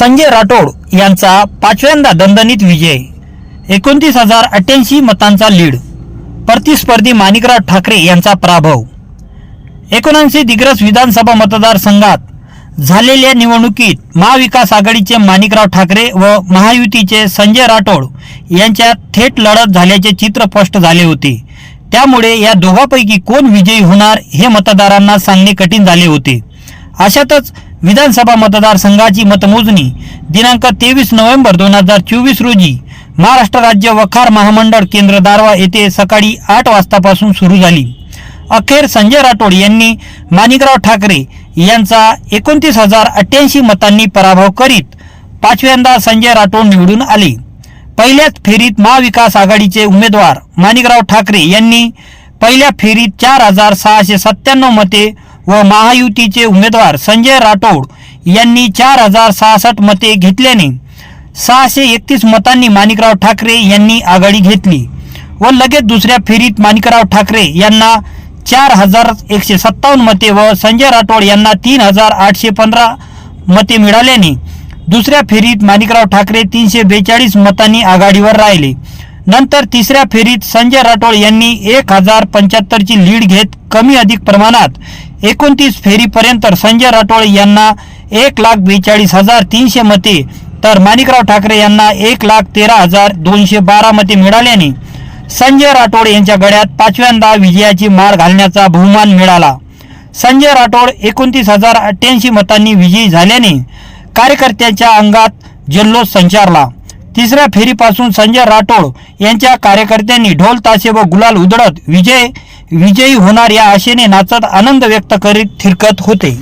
संजय राठोड यांचा पाचव्यांदा दणदणीत विजय. एकोणतीस हजार अठ्ठ्याऐंशी मतांचा लीड. प्रतिस्पर्धी माणिकराव ठाकरे यांचा पराभव. एकोणऐंशी दिग्रस विधानसभा मतदारसंघात झालेल्या निवडणुकीत महाविकास आघाडीचे माणिकराव ठाकरे व महायुतीचे संजय राठोड यांच्यात थेट लढत झाल्याचे चित्र स्पष्ट झाले होते. त्यामुळे या दोघांपैकी कोण विजयी होणार हे मतदारांना सांगणे कठीण झाले होते. अशातच विधानसभा मतदारसंघाची मतमोजणी दिनांक तेवीस नोव्हेंबर दोन हजार चोवीस रोजी महाराष्ट्र राज्य वखार महामंडळ केंद्र दारवा येथे सकाळी आठ वाजतापासून सुरू झाली. अखेर संजय राठोड यांनी माणिकराव ठाकरे यांचा एकोणतीस हजार अठ्ठ्याऐंशी मतांनी पराभव करीत पाचव्यांदा संजय राठोड निवडून आले. पहिल्याच फेरीत महाविकास आघाडीचे उमेदवार माणिकराव ठाकरे यांनी पहिल्या फेरीत चार हजार सहाशे सत्त्याण्णव मते व महायुतीचे उमेदवार संजय राठोड यांनी चार हजार सहासष्ट मते घेतल्याने सहाशे एकतीस मतांनी माणिकराव ठाकरे यांनी आघाडी घेतली व लगेच दुसऱ्या फेरीत माणिकराव ठाकरे यांना चार हजार एकशे सत्तावन्न मते व संजय राठोड यांना तीन हजार आठशे पंधरा मते मिळाल्याने दुसऱ्या फेरीत माणिकराव ठाकरे तीनशे बेचाळीस मतांनी आघाडीवर राहिले. नंतर तिसऱ्या फेरीत संजय राठोड यांनी एक हजार पंच्याहत्तरची लीड घेत कमी अधिक प्रमाणात एकोणतीस फेरीपर्यंत संजय राठोड यांना एक लाख बेचाळीस हजार तीनशे मते तर माणिकराव ठाकरे यांना एक लाख तेरा हजार दोनशे बारा मते मिळाल्याने संजय राठोड यांच्या गळ्यात पाचव्यांदा विजयाची माळ घालण्याचा बहुमान मिळाला. संजय राठोड एकोणतीस हजार अठ्ठ्याऐंशी मतांनी विजयी झाल्याने कार्यकर्त्यांच्या अंगात जल्लोष संचारला. तिसऱ्या फेरीपासून संजय राठोड यांच्या कार्यकर्त्यांनी ढोल तासे व गुलाल उधळत विजय विजयी होणार या आशेने नाचत आनंद व्यक्त करीत थिरकत होते.